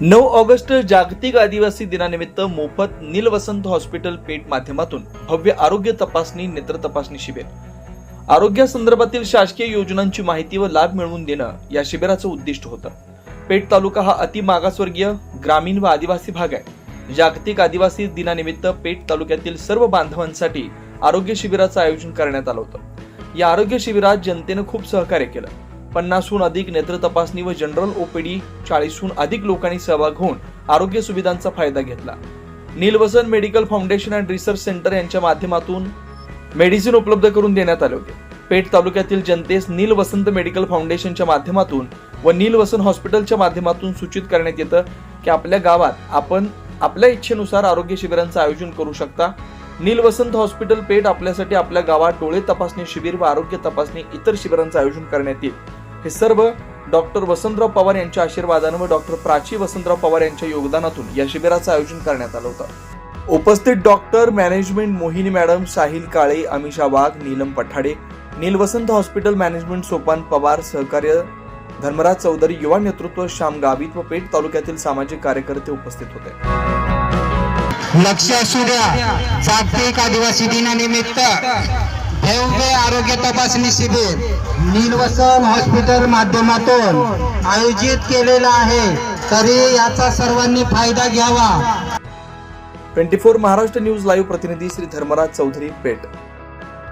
नऊ ऑगस्ट जागतिक आदिवासी दिनानिमित्त मोफत नीलवसंत हॉस्पिटल पेठ माध्यमातून भव्य आरोग्य तपासणी नेत्र तपासणी शिबिर. आरोग्यासंदर्भातील शासकीय योजनांची माहिती व लाभ मिळवून देणं या शिबिराचं उद्दिष्ट होतं. पेठ तालुका हा अति मागासवर्गीय ग्रामीण व आदिवासी भाग आहे. जागतिक आदिवासी दिनानिमित्त पेठ तालुक्यातील सर्व बांधवांसाठी आरोग्य शिबिराचं आयोजन करण्यात आलं होतं. या आरोग्य शिबिरात जनतेनं खूप सहकार्य केलं. पन्नासहून अधिक नेत्र तपासणी व जनरल ओपीडी चाळीसहून अधिक लोकांनी सहभाग होऊन आरोग्य सुविधांचा फायदा घेतला. Neelvasan medical foundation and research centre यांच्या माध्यमातून मेडिसिन उपलब्ध करून देण्यात आले होते. पेठ तालुक्यातील जनतेस नील वसंत मेडिकल फाउंडेशनच्या माध्यमातून व नील वसंत हॉस्पिटलच्या माध्यमातून सूचित करण्यात येतं की आपल्या गावात आपण आपल्या इच्छेनुसार आरोग्य शिबिरांचं आयोजन करू शकता. नील वसंत हॉस्पिटल पेठ आपल्यासाठी आपल्या गावात डोळे तपासणी शिबिर व आरोग्य तपासणी इतर शिबिरांचं आयोजन करण्यात येईल. हे सर्व डॉक्टर वसंतराव पवार यांच्या आशीर्वादानं व डॉक्टर प्राची वसंतराव पवार यांच्या योगदानातून या शिबिराचं आयोजन करण्यात आलं होतं. उपस्थित doctor management Mohini madam Sahil Kale Amisha Wagh Neelam Pathade Neelvasant hospital management Sopan Pawar सहकार्य धर्मराज चौधरी युवा नेतृत्व श्याम गावित व पेठ तालुक्यातील सामाजिक कार्यकर्ते उपस्थित होते. लक्ष असू द्या. जागतिक आदिवासी दिनानिमित्त भव्य आरोग्य तपासणी शिबिर. नीलवसन हॉस्पिटल माध्यमातून आयोजित केलेलं आहे. तरी याचा सर्वांनी फायदा घ्यावा. Twenty four Maharashtra news live प्रतिनिधी श्री धर्मराज चौधरी पेठ.